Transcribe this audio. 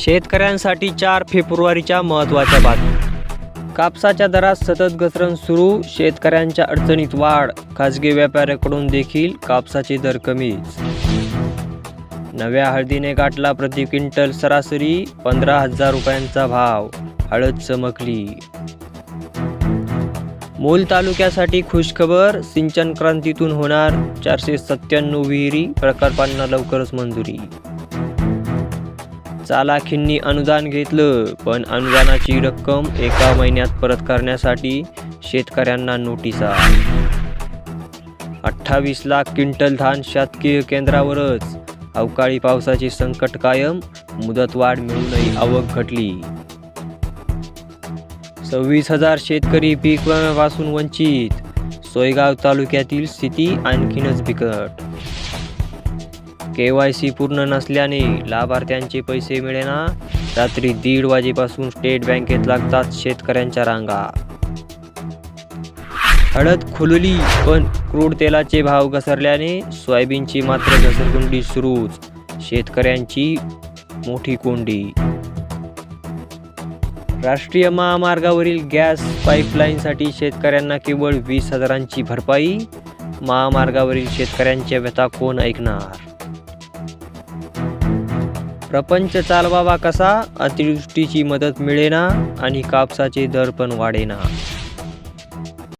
शेतकऱ्यांसाठी चार फेब्रुवारीच्या महत्त्वाच्या बातम्या. कापसाच्या दरात सतत घसरण सुरू शेतकऱ्यांच्या अडचणीत वाढ खाजगी व्यापाऱ्याकडून देखील कापसाचे दर कमी. नव्या हळदीने गाठला प्रति क्विंटल सरासरी पंधरा हजार रुपयांचा भाव हळद चमकली. मूल तालुक्यासाठी खुशखबर सिंचन क्रांतीतून होणार चारशे सत्त्याण्णव विहिरी प्रकल्पांना लवकरच मंजुरी. चालाखींनी अनुदान घेतलं पण अनुदानाची रक्कम एका महिन्यात परत करण्यासाठी शेतकऱ्यांना नोटिसा अठ्ठावीस लाख क्विंटल धान शासकीय केंद्रावरच अवकाळी पावसाचे संकट कायम मुदतवाढ मिळूनही आवक घटली. सव्वीस हजार शेतकरी पीक विम्यापासून वंचित सोयगाव तालुक्यातील स्थिती आणखीनच बिकट. के वाय सी पूर्ण नसल्याने लाभार्थ्यांचे पैसे मिळेना. रात्री दीड वाजेपासून स्टेट बँकेत लागतात शेतकऱ्यांच्या रांगा. हळद खुलली पण क्रूड तेलाचे भाव घसरल्याने सोयाबीनची मात्र घसरगुंडी सुरूच. शेतकऱ्यांची मोठी कोंडी. राष्ट्रीय महामार्गावरील गॅस पाईपलाईनसाठी शेतकऱ्यांना केवळ वीस हजारांची भरपाई. महामार्गावरील शेतकऱ्यांच्या व्यथा कोण ऐकणार? प्रपंच चालवावा कसा? अतिवृष्टीची मदत मिळेना आणि कापसाचे दर पण वाढेना.